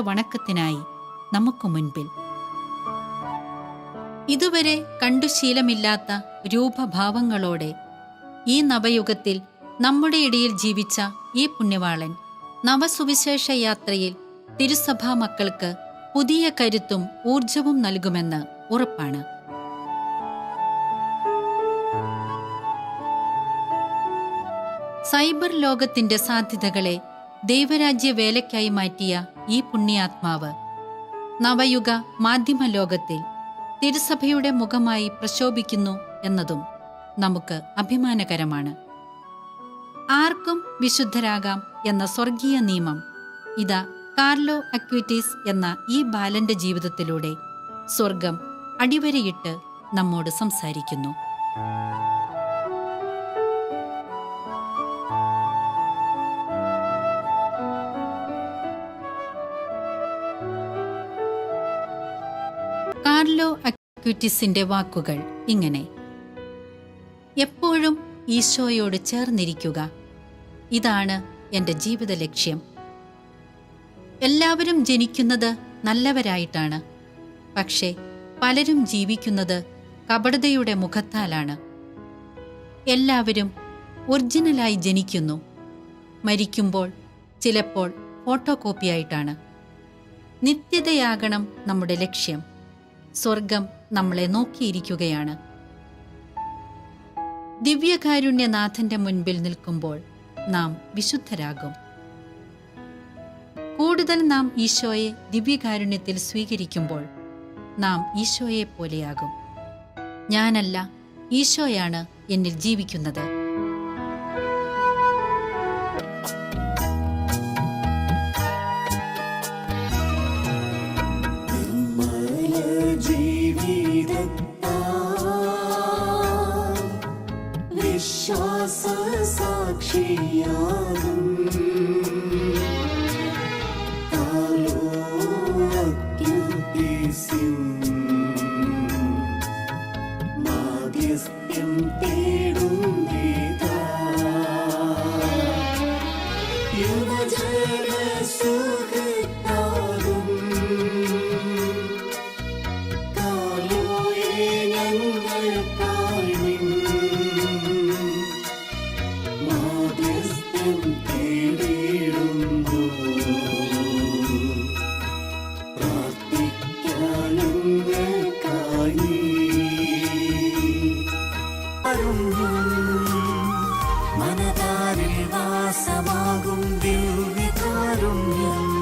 വണക്കത്തിനായി നമുക്ക് മുൻപിൽ. ഇതുവരെ കണ്ടു ശീലമില്ലാത്ത രൂപഭാവങ്ങളോടെ ഈ നവയുഗത്തിൽ നമ്മുടെ ഇടയിൽ ജീവിച്ച ഈ പുണ്യവാളൻ നവസുവിശേഷ യാത്രയിൽ തിരുസഭാ മക്കൾക്ക് പുതിയ കരുത്തും ഊർജവും നൽകുമെന്ന് ഉറപ്പാണ്. സൈബർ ലോകത്തിന്റെ സാധ്യതകളെ ദൈവരാജ്യ വേലയ്ക്കായി മാറ്റിയ ഈ പുണ്യാത്മാവ്. നവയുഗ മാധ്യമ ലോകത്തിൽ തിരുസഭയുടെ മുഖമായി പ്രശോഭിക്കുന്നു എന്നതും നമുക്ക് അഭിമാനകരമാണ്. ആർക്കും വിശുദ്ധരാകാം എന്ന സ്വർഗീയ നിയമം ഇതാ കാർലോ അക്വിറ്റീസ് എന്ന ഈ ബാലന്റെ ജീവിതത്തിലൂടെ സ്വർഗം അടിവരയിട്ട് നമ്മോട് സംസാരിക്കുന്നു. കാർലോ അക്യൂറ്റിസിന്റെ വാക്കുകൾ ഇങ്ങനെ. എപ്പോഴും ഈശോയോട് ചേർന്നിരിക്കുക. ഇതാണ് എന്റെ ജീവിത ലക്ഷ്യം. എല്ലാവരും ജനിക്കുന്നത് നല്ലവരായിട്ടാണ്. പക്ഷേ പലരും ജീവിക്കുന്നത് കപടതയുടെ മുഖത്താലാണ്. എല്ലാവരും ഒറിജിനലായി ജനിക്കുന്നു. മരിക്കുമ്പോൾ ചിലപ്പോൾ ഫോട്ടോ കോപ്പിയായിട്ടാണ് നിത്യതയാകണം നമ്മുടെ ലക്ഷ്യം. സ്വർഗം നമ്മളെ നോക്കിയിരിക്കുകയാണ്. ദിവ്യകാരുണ്യനാഥന്റെ മുൻപിൽ നിൽക്കുമ്പോൾ നാം വിശുദ്ധരാകും. കൂടുതൽ നാം ഈശോയെ ദിവ്യകാരുണ്യത്തിൽ സ്വീകരിക്കുമ്പോൾ നാം ഈശോയെ പോലെയാകും ഞാനല്ല ഈശോയാണ് എന്നിൽ ജീവിക്കുന്നത്. വിശ്വാസ സാക്ഷിയാകും. അവരിൽ വാസമാകും ദിവ്യകാരുണ്യം